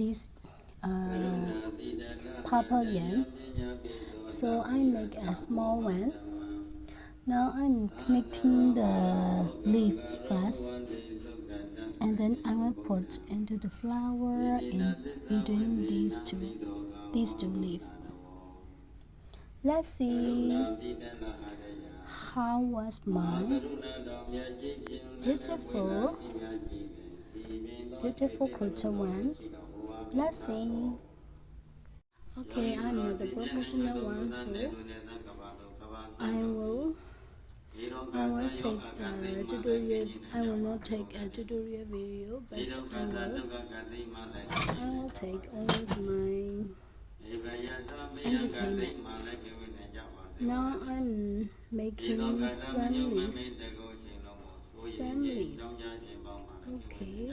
this uh, purple yarn so I make a small one. Now I'm connecting the leaf first and then I will put into the flower in between these two these two leaf. Let's see how was my beautiful. Beautiful crochet one see okay i'm not the professional one so i will I will take a tutorial. I will not take a tutorial video, but I will. I will take only my entertainment. Now I'm making sun leaf. Sun leaf. Okay.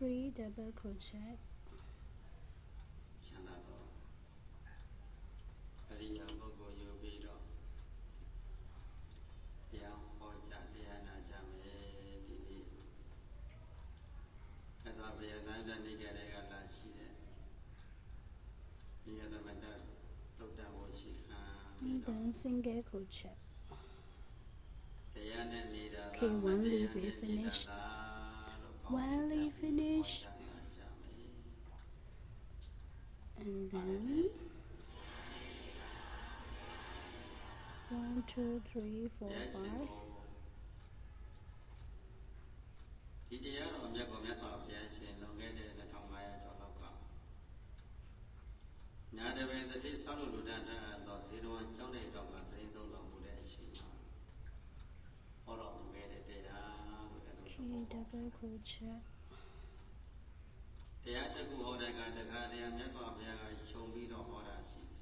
three double crochet. Then single crochet. Okay one leaf is finished one leaf finish And then one, two, three, four, five. Double crochet. တရားတစ်ခုဟောတဲ့ကတခါတည်းမြတ်စွာဘုရားကခြုံပြီးတော့ဟောတာရှိတယ်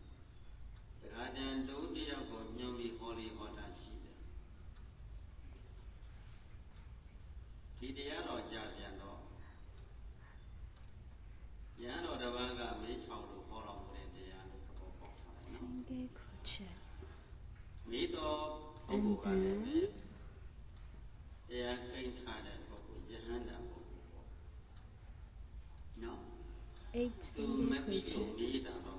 တခါတည်းတူတယောက်ကိုညွှန်ပြီးဟောလေးဟောတာရှိတယ်ဒီတရားတော်ကြာပြန်တော့ရဟန်းတော်တစ်ပါးကမေးချောင်လို့ဟောတော်မူတဲ့တရားလို့သဘောပေါက်တာ Single crochet. မေးတော်ပုဂ္ဂိုလ်ကလည်း It's 的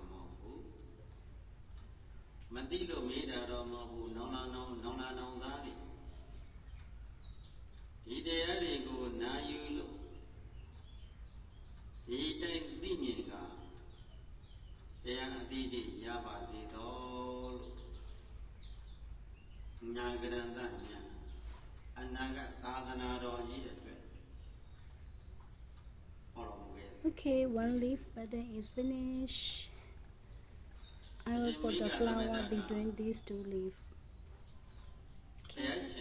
one leaf but then it's finished I will put the flower between these two leaves okay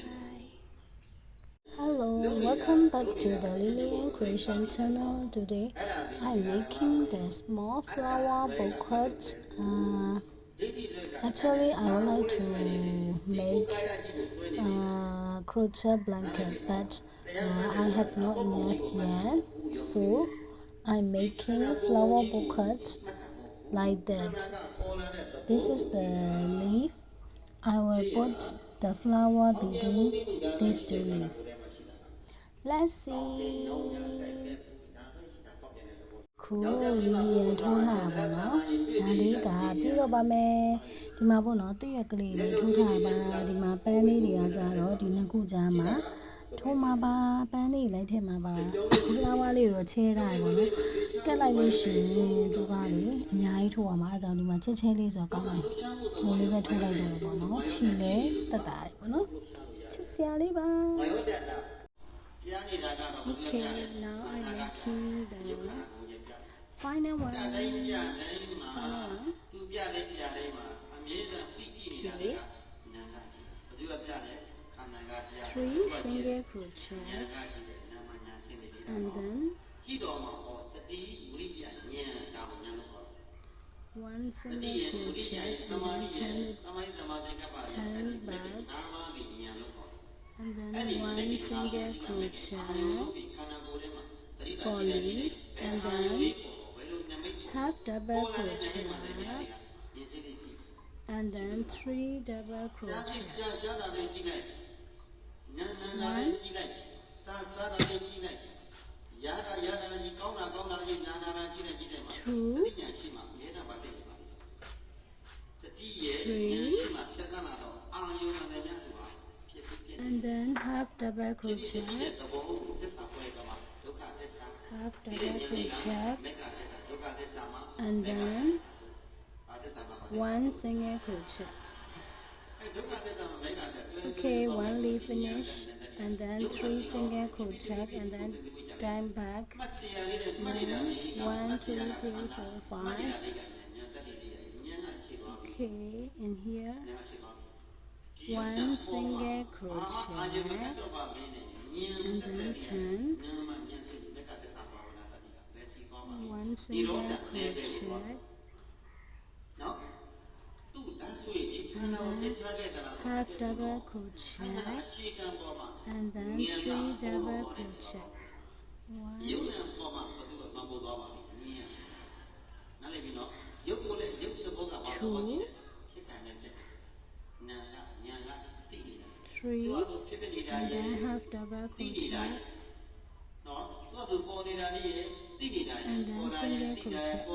Hello, welcome back to the Lily and Creation channel. Today, I'm making the small flower bouquet. Uh, actually, I would like to make a crochet blanket, but uh, I have not enough yet. So, I'm making flower bouquet like that. This is the leaf. I will put the flower between these two leaves. Let's see. ခုလီလီယန်ထိုးထားတာပေါ့နော်ဒါလေးကပြီးတော့ပါမယ်ဒီမှာပေါ့နော်တည့်ရက်ကလေးလေးထိုးထားပါဒီမှာပန်းလေးတွေကကြတော့ဒီနှစ်ခုကြားမှာ ထိုးမှာပါပန်းလေးလိုက်ထည့်မှာပါဖလာဝါလေးတော့ချဲထားရပါတော့ကက်လိုက်လို့ရှိရင်သူကလေအများကြီးထိုးရမှာအဲဒါကြောင့်ဒီမှာချက်ချင်းလေးဆိုတော့ကောင်းတယ်ဟိုလေးပဲထိုးလိုက်တော့ပေါ့နော်ချီလဲတက်တာတယ်ပေါ့နော်ချစ်စရာလေးပါမယောတတ်တာပြန်နေတာကတော့ဘုရား Okay now I making the final one တိုင်းပြတိုင်းမှာ final one သူ three single crochet and then one single crochet and then turn it turn back and then one single crochet for leaf and then half double crochet and then three double crochet. Two, three, and then half double crochet, half double crochet, and then one single crochet. Okay, one leaf finish, and then three single crochet, and then time back. Then one, two, three, four, five. Okay, in here one single crochet, and then turn. One single crochet. half double crochet and then three double crochet. One two three and then half double crochet and then single crochet.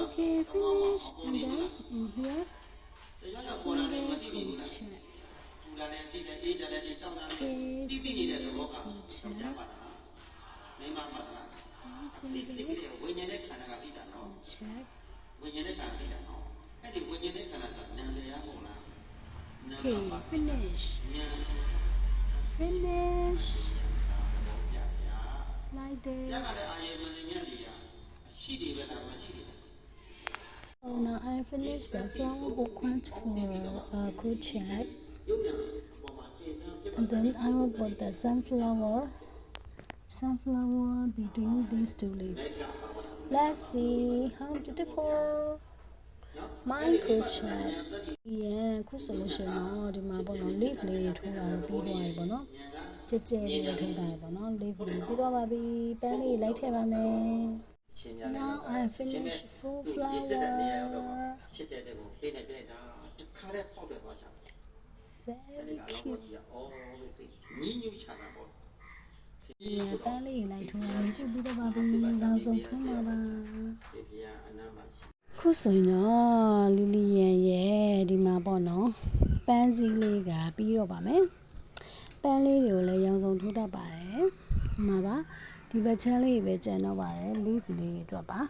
Okay finish and then in here. ပေါ်လာရင်မ single တိဘူးလား crochet ပူလာတယ်တိတယ်အေးတယ်လည်းတောင်းတာတိတိနေတဲ့သဘောကဆက်ကြပါလားမိမမှာလား one ဒီ single ဒီကဝိညာဉ်နဲ့ခန္ဓာကပြီးတာနော် crochet ဝိညာဉ်နဲ့ခန္ဓာပြီးတာနော်အဲ့ဒီဝိညာဉ်နဲ့ခန္ဓာကနာမ်တရားပုံလားနာမ် okay ပါ finish ညာ now I finished the flower booklet for uh, crochet ရုပ်ညာပေါ်မှာတင်ထားပြ and then I will put the sunflower sunflower between these two leaves. Let's see how beautiful my crochet. Yeah, ခုဆိုလို့ရှိရင်တော့ဒီမှာပေါ့နော် leaf လေးထိုးတာတော့ပြီးသွားပြီပေါ့နော်ကြဲကြဲလေးပဲထိုးတာပဲပေါ့နော် leaf လေးပြီးသွားပါပြီပန်းလေးလိုက်ထည့်ပါမယ် ရှင်များ Now I finished full ရှစ်တဲ့နေရာတော့ flower ရှစ်တဲ့တဲ့ကိုပေးနေပြလိုက်တာတခါတည်းပေါက်တယ်သွားချတယ် very ဒါက cute လောကကြီးအော်လို့စိညင်းညူးချတာပေါ့ဒီပန်းလေးလိုက်ထိုးရမယ်ခုပြီးတော့ပါပြီရောင်စုံထွန်းပါပါဒီပြာအနာမှာရှိခုဆိုရင်တော့လီလီယန်ရဲ့ဒီမှာပေါ့နော်ပန်းစည်းလေးကပြီးတော့ပါမယ် ပန်းလေးတွေကိုလည်းရောင်စုံထိုးတတ်ပါတယ်ဒီမှာပါ ဒီဘက်ချမ်းလေးပဲကျန်တော့ပါတယ် leaf လေးအတွက်ပါ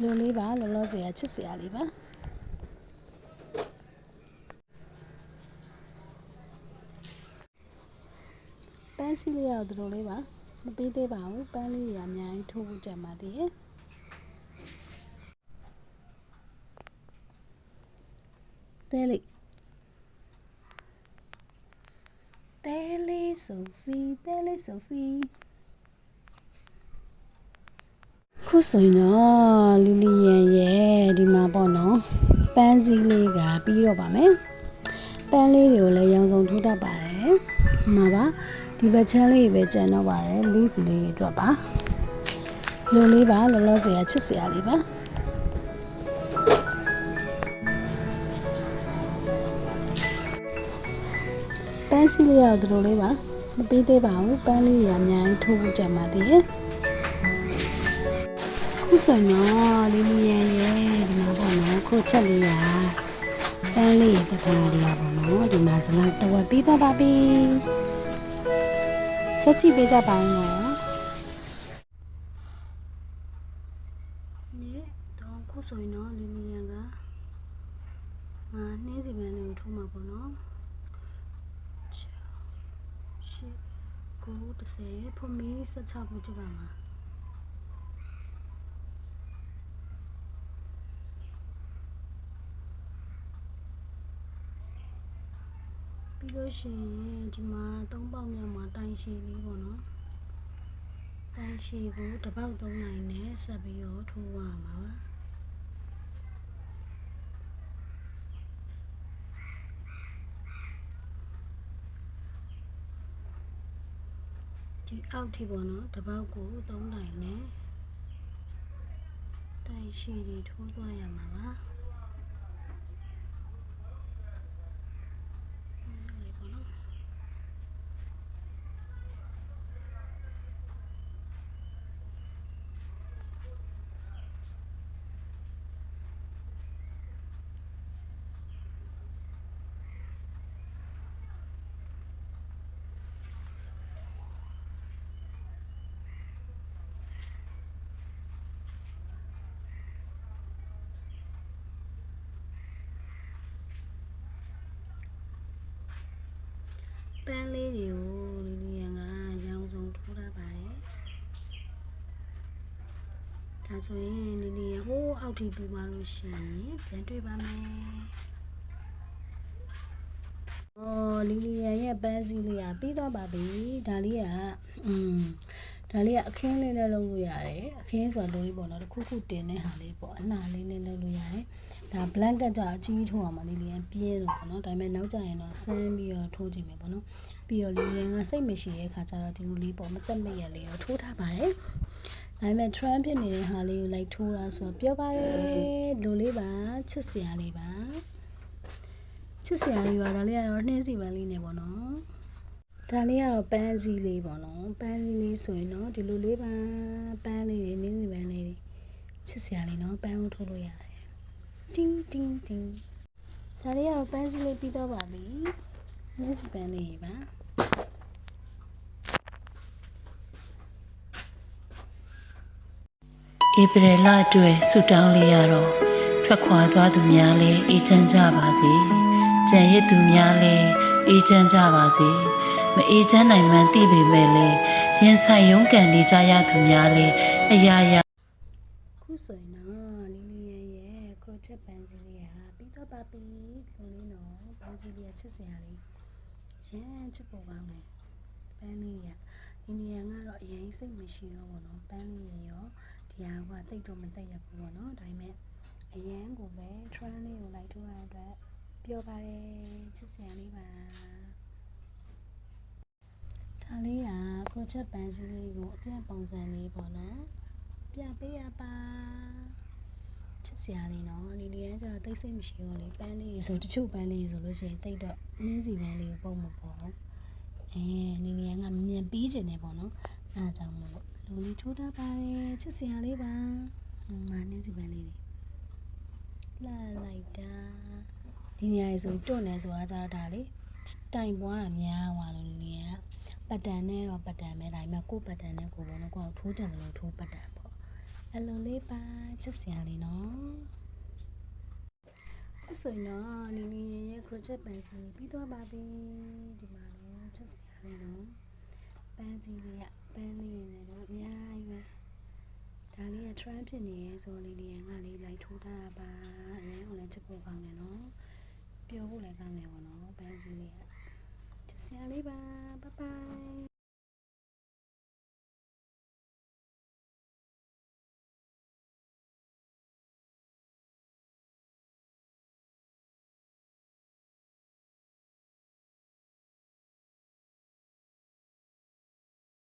လိုလေးပါလောလောဆယ်ကချစ်စရာလေးပါပန်းစည်းလေးကတော့ဒီလိုလေးပါမပေးသေးပါဘူးပန်းလေးတွေကအများကြီးထိုးဖို့ကြံပါသေးရဲ့တဲလေးတဲလေးဆိုဖီတဲလေးဆိုဖီ ခုဆိုရင်တော့လီလီယန်ရဲ့ဒီမှာပေါ့နော်ပန်းစည်းလေးကပြီးတော့ပါမယ်ပန်းလေးတွေကိုလည်းရောင်စုံထိုးတတ်ပါတယ်ဒီမှာပါဒီဘက်ချမ်းလေးပဲကျန်တော့ပါတယ် leaf လေးအတွက်ပါလိုလေးပါလောလောဆယ်ကချစ်စရာလေးပါပန်းစီလေးကတော့ဒီလိုလေးပါမပေးသေးပါဘူးပန်းလေးတွေအများကြီးထိုးဖို့ကြံပါသေးရဲ့ခု ဆိုတော့လီလီယန်ရဲ့ဒီမှာပေါ့နော်ခိုးချက်လေးပါပန်းလေးတစ်ခါလေးပါပေါ့နော်ဒီမှာဒီလောက်တော့ပြီးသွားပါပြီဆက်ကြည့်ပေးကြပါဦးနော်နေတော့ခုဆိုရင်တော့လီလီယန်ကငါနှင်းစီပန်းလေးကိုထိုးမှာပေါ့နော်ရှစ်ကို30ဖို့မီ16ခုကြည့်ပါမှာ ပြီးလို့ရှိရင်ဒီမှာသုံးပေါက်မြောက်မှာတိုင်ရှည်လေးပေါ့နော်တိုင်ရှည်ကိုတစ်ပေါက်သုံးနိုင်နဲ့ဆက်ပြီးတော့ထိုးရမှာပါဒီအောက်ထိပေါ့နော်တစ်ပေါက်ကိုသုံးနိုင်နဲ့တိုင်ရှည်တွေထိုးသွားရမှာပါ လေးပေါ့နော် ပန်းလေးတွေကိုလီလီယန်ကရောင်စုံထိုးထားပါတယ်ဒါဆိုရင်လီလီယန်ဟိုးအောက်ထိပြီးသွားလို့ရှိရင်ပြန်တွေ့ပါမယ်အော်လီလီယန်ရဲ့ပန်းစည်းလေးကပြီးသွားပါပြီဒါလေးကอืม ဒါလေးကအခင်းလေးနဲ့လုပ်လို့ရတယ်အခင်းဆိုတာလိုလေးပေါ့နော်တစ်ခုခုတင်တဲ့ဟာလေးပေါ့အနှာလေးနဲ့လုပ်လို့ရတယ်ဒါ blanket ကြအကြီးထိုးအောင်မလေးလေးရင်ပြင်းလို့ပေါ့နော်ဒါပေမဲ့နောက်ကျရင်တော့ဆန်းပြီးတော့ထိုးကြည့်မယ်ပေါ့နော်ပြီးတော့လေးလေးကစိတ်မရှိတဲ့ခါကျတော့ဒီလိုလေးပေါ့မသက်မရလေးတော့ထိုးထားပါတယ်ဒါပေမဲ့ trend ဖြစ်နေတဲ့ဟာလေးကိုလိုက်ထိုးတာဆိုတော့ပြောပါတယ်လိုလေးပါချစ်စရာလေးပါချစ်စရာလေးပါဒါလေးကတော့နှင်းစီပန်းလေးနဲ့ပေါ့နော်ဒါလေးကတော့ပန်းစည်းလေးပေါ့နော် ပန်းစည်းလေးဆိုရင်တော့ဒီလိုလေးပါပန်းလေးတွေနှင်းစီပန်းလေးတွေချစ်စရာလေးနော်ပန်းကိုထိုးလို့ရတယ်တင်းတင်းတင်းဒါလေးကတော့ပန်းစည်းလေးပြီးတော့ပါပြီနှင်းစီပန်းလေးပါဧပြီလအတွက်ဆုတောင်းလေးရတော့ထွက်ခွာသွားသူများလည်းအေးချမ်းကြပါစေ။ကြံရစ်သူများလည်းအေးချမ်းကြပါစေ။ မအေးချမ်းနိုင်မှန်းသိပေမဲ့လည်းရင်ဆိုင်ရုန်းကန်နေကြရသူများလည်းအရာရာခုဆိုရင်တော့လီလီရဲ့ရဲ့ခရိုချက်ပန်းစည်းလေးဟာပြီးတော့ပါပြီလိုလေးနော်ပန်းစည်းလေးကချစ်စရာလေးရမ်းချစ်ပေါ်ကောင်းတယ်ပန်းလေးကအင်းဒီယန်ကတော့အရင်စိတ်မရှိတော့ဘောနော်ပန်းလေးတွေရောဒီဟာကတိတ်တော့မတိတ်ရဘူးဘောနော်ဒါပေမဲ့အရန်ကိုပဲ trend လေးကိုလိုက်ထိုးရတဲ့အတွက်ပြောပါတယ်ချစ်စရာလေးပါ ဒါလေးကခရိုချက်ပန်းစည်းလေးကိုအပြည့်ပုံစံလေးပေါ့နော်ပြပေးရပါချစ်စရာလေးနော်လီလီယန်ကျတော့တိတ်ဆိတ်မရှိတော့လေပန်းလေးဆိုတချို့ပန်းလေးဆိုလို့ရှိရင်တိတ်တော့နင်းစီပန်းလေးကိုပုံမပေါ်ဘူးအဲလီလီယန်ကမြန်ပြီးကျင်နေပေါ့နော်အဲဒါကြောင့်မို့လို့လူလေးထိုးထားပါတယ်ချစ်စရာလေးပါဟိုမှာနင်းစီပန်းလေးတွေလာလိုက်တာဒီနေရာကြီးဆိုတွန့်နေဆိုတာကြတော့ဒါလေတိုင်ပွားတာများသွားလို့လီလီယန်က ပတ်တန်နဲ့တော့ပတ်တန်ပဲဒါပေမဲ့ကိုယ့်ပတ်တန်နဲ့ကိုယ်ပေါ့နော်ကိုယ်ကထိုးတယ်လို့ထိုးပတ်တန်ပေါ့အလုံးလေးပါချစ်စရာလေးနော်ခုဆိုရင်တော့လီလီရဲ့ရဲ့ crochet ပန်းစီပြီးသွားပါပြီဒီမှာတော့ချစ်စရာလေးနော်ပန်းစီလေးကပန်းလေးတွေနဲ့တော့အများကြီးပဲဒါလေးက trend ဖြစ်နေရဲဆိုလီလီယန်ကလေးလိုက်ထိုးထားတာပါအရင်ကလည်းချစ်ဖို့ကောင်းတယ်နော်ပျော်ဖို့လည်းကောင်းတယ်ပေါ့နော်ပန်းစီလေးက 下礼拜，拜拜。